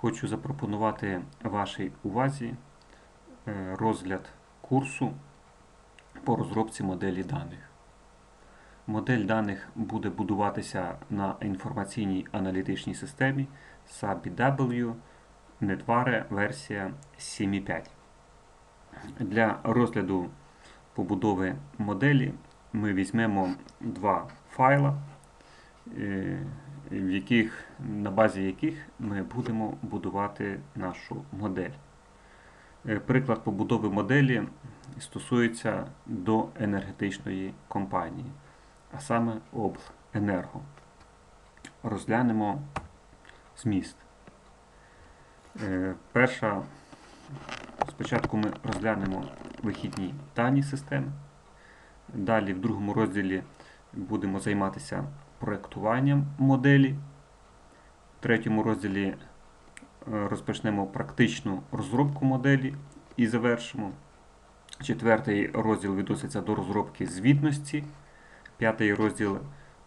хочу запропонувати вашій увазі е, розгляд курсу по розробці моделі даних. Модель даних буде будуватися на інформаційній аналітичній системі SABW Netware версія 7.5. Для розгляду побудови моделі ми візьмемо два файла, е, в яких, на базі яких ми будемо будувати нашу модель. Е, Приклад побудови моделі стосується до енергетичної компанії, а саме обленерго. Розглянемо зміст. Е, Перша, спочатку ми розглянемо вихідні дані системи. Далі в другому розділі будемо займатися проєктуванням моделі. В третьому розділі е, розпочнемо практичну розробку моделі і завершимо. Четвертий розділ відноситься до розробки звітності. П'ятий розділ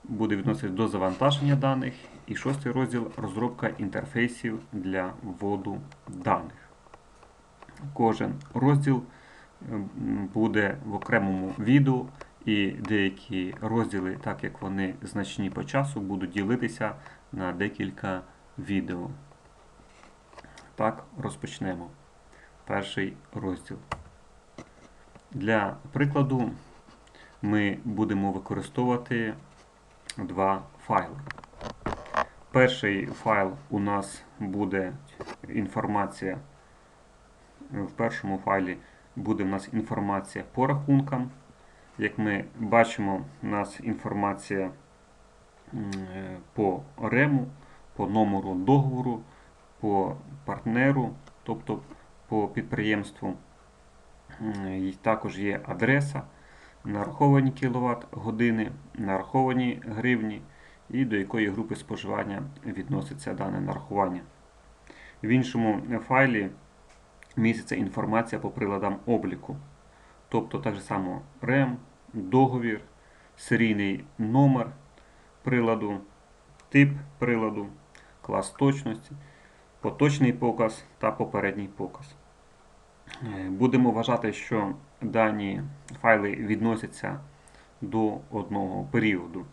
буде відноситися до завантаження даних. І шостий розділ розробка інтерфейсів для вводу даних. Кожен розділ е, буде в окремому відео, і деякі розділи, так як вони значні по часу, будуть ділитися на декілька відео. Так, розпочнемо. Перший розділ. Для прикладу ми будемо використовувати два файли. Перший файл у нас буде інформація. В першому файлі буде у нас інформація по рахункам. Як ми бачимо, у нас інформація е, по рему, по номеру договору, по партнеру, тобто по підприємству. І Також є адреса, нараховані кіловат години, нараховані гривні і до якої групи споживання відноситься дане нарахування. В іншому файлі міститься інформація по приладам обліку. Тобто так же само рем, договір, серійний номер приладу, тип приладу, клас точності, поточний показ та попередній показ. Е, Будемо вважати, що дані файли відносяться до одного періоду.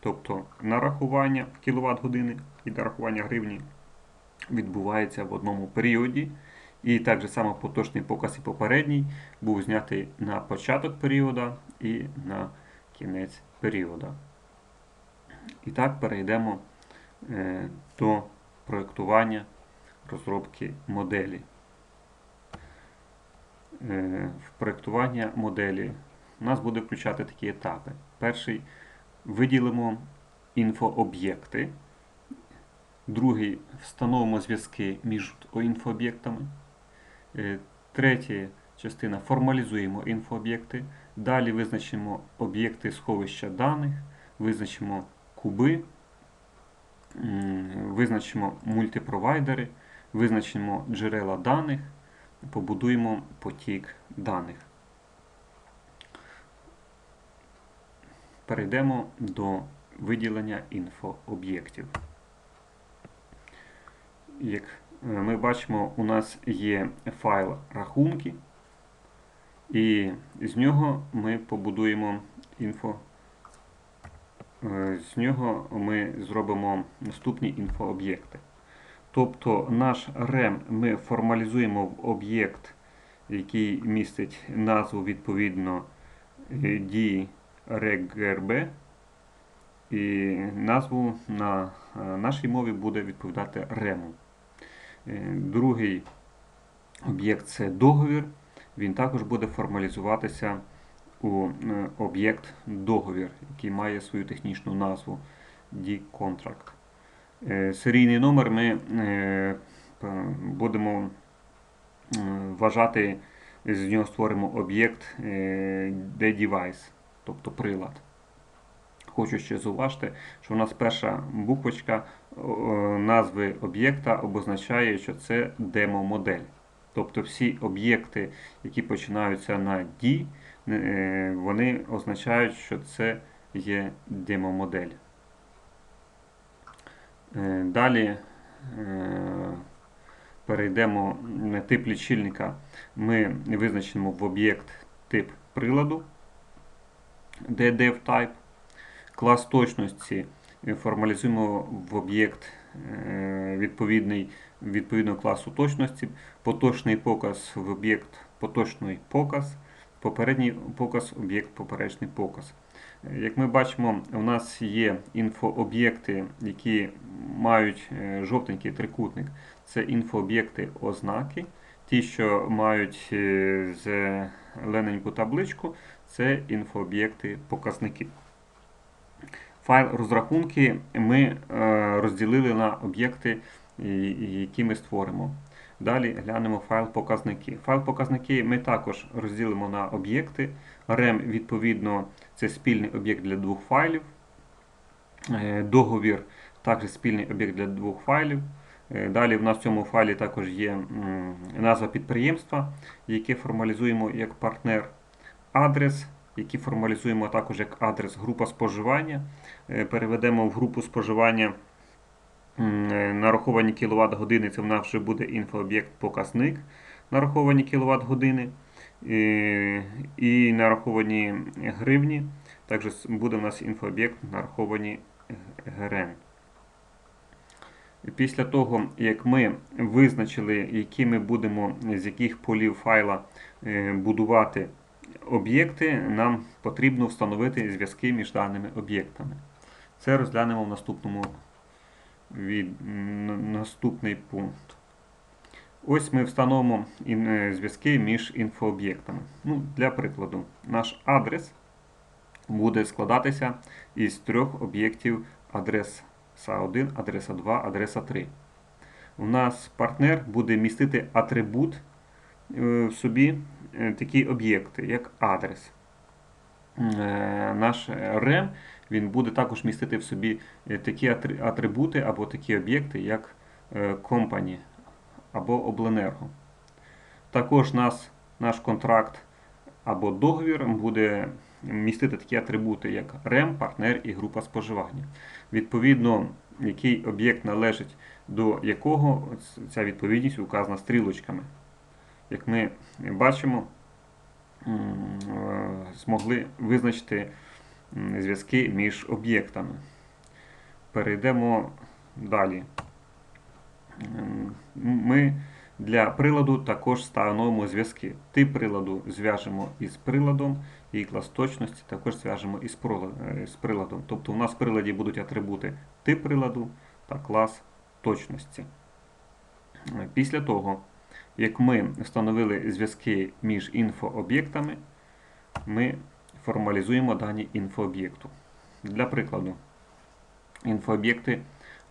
Тобто нарахування кіловат години і нарахування гривні відбувається в одному періоді. І так же само поточний показ і попередній був знятий на початок періоду і на кінець періоду. І так перейдемо е, до проєктування розробки моделі. Е, В проєктування моделі у нас буде включати такі етапи. Перший виділимо інфооб'єкти. Другий встановимо зв'язки між інфооб'єктами. Е, Третя частина формалізуємо інфооб'єкти. Далі визначимо об'єкти сховища даних, визначимо куби, визначимо мультипровайдери, визначимо джерела даних, побудуємо потік даних. Перейдемо до виділення інфооб'єктів. Як е, ми бачимо, у нас є файл рахунки, і з нього ми побудуємо інфо. е, З нього ми зробимо наступні інфооб'єкти. Тобто наш рем ми формалізуємо в об'єкт, який містить назву відповідно е, дії RegRB, і назву на е, нашій мові буде відповідати рему. Е, Другий об'єкт це договір. Він також буде формалізуватися у е, об'єкт договір, який має свою технічну назву D-Contract. Е, Серійний номер ми е, будемо вважати, з нього створимо об'єкт D-Device, тобто прилад. Хочу ще зауважити, що у нас перша буквочка назви об'єкта обозначає, що це демо-модель. Тобто всі об'єкти, які починаються на D, е, вони означають, що це є демо-модель. Е, Далі е, перейдемо на тип лічильника, ми визначимо в об'єкт тип приладу, dev type. Клас точності формалізуємо в об'єкт е, відповідний відповідного класу точності, поточний показ в об'єкт поточний показ, попередній показ об'єкт попередній показ. Е, Як ми бачимо, у нас є інфооб'єкти, які мають е, жовтенький трикутник. Це інфооб'єкти ознаки. Ті, що мають е, зелененьку табличку, це інфооб'єкти показники. Файл розрахунки ми е, розділили на об'єкти, які ми створимо. Далі глянемо файл показники. Файл показники ми також розділимо на об'єкти. REM, відповідно, це спільний об'єкт для двох файлів. Е, Договір також спільний об'єкт для двох файлів. Е, Далі в нас в цьому файлі також є назва підприємства, яке формалізуємо як партнер. Адрес, який формалізуємо також як адрес група споживання. Е, Переведемо в групу споживання е, нараховані кВт години. Це в нас вже буде інфооб'єкт показник нараховані кВт години. Е, І нараховані гривні. Також буде в нас інфооб'єкт нараховані ГРН. Після того, як ми визначили, які ми будемо з яких полів файла будувати об'єкти, нам потрібно встановити зв'язки між даними об'єктами. Це розглянемо в наступному від, наступний пункт. Ось ми встановимо е, зв'язки між інфооб'єктами. Ну, для прикладу, наш адрес буде складатися із трьох об'єктів адреса 1, адреса 2, адреса 3. У нас партнер буде містити атрибут е, в собі такі об'єкти, як адрес. Е, Наш REM він буде також містити в собі е, такі атрибути або такі об'єкти, як е, company або обленерго. Також нас, наш контракт або договір буде містити такі атрибути, як REM, партнер і група споживання. Відповідно, який об'єкт належить до якого, ця відповідність указана стрілочками. Як ми бачимо, е, змогли визначити зв'язки між об'єктами. Перейдемо далі. Ми для приладу також встановимо зв'язки. Тип приладу зв'яжемо із приладом, і клас точності також зв'яжемо із е, приладом. Тобто у нас в приладі будуть атрибути тип приладу та клас точності. Після того, як ми встановили зв'язки між інфооб'єктами, ми формалізуємо дані інфооб'єкту. Для прикладу, інфооб'єкти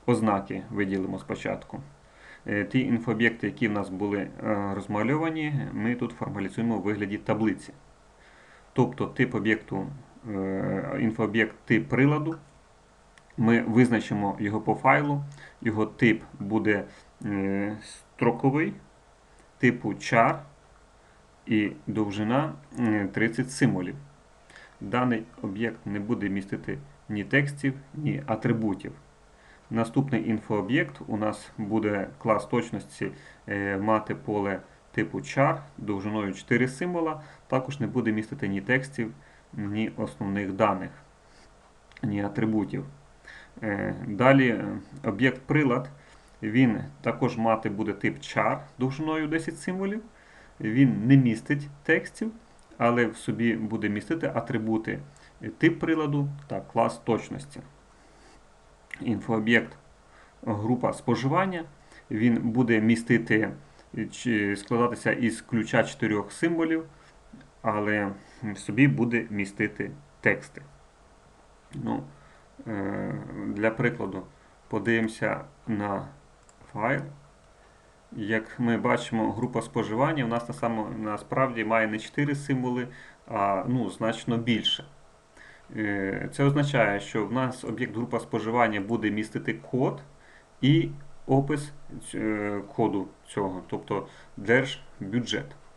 ознаки виділимо спочатку. Е, Ті інфооб'єкти, які в нас були е, розмальовані, ми тут формалізуємо у вигляді таблиці. Тобто тип об'єкту, е, інфооб'єкт тип приладу. Ми визначимо його по файлу. Його тип буде строковий, типу char і довжина е, 30 символів. Даний об'єкт не буде містити ні текстів, ні атрибутів. Наступний інфооб'єкт у нас буде клас точності е, мати поле типу char довжиною 4 символа. Також не буде містити ні текстів, ні основних даних, ні атрибутів. Е, Далі е, об'єкт прилад. Він також мати буде тип char довжиною 10 символів. Він не містить текстів, але в собі буде містити атрибути тип приладу та клас точності. Інфооб'єкт група споживання. Він буде містити складатися із ключа чотирьох символів, але в собі буде містити тексти. Ну, е, для прикладу, подивимося на файл. Як ми бачимо, група споживання у нас на само, насправді має не 4 символи, а ну, значно більше. Е, Це означає, що в нас об'єкт група споживання буде містити код і опис е, коду цього, тобто держбюджет.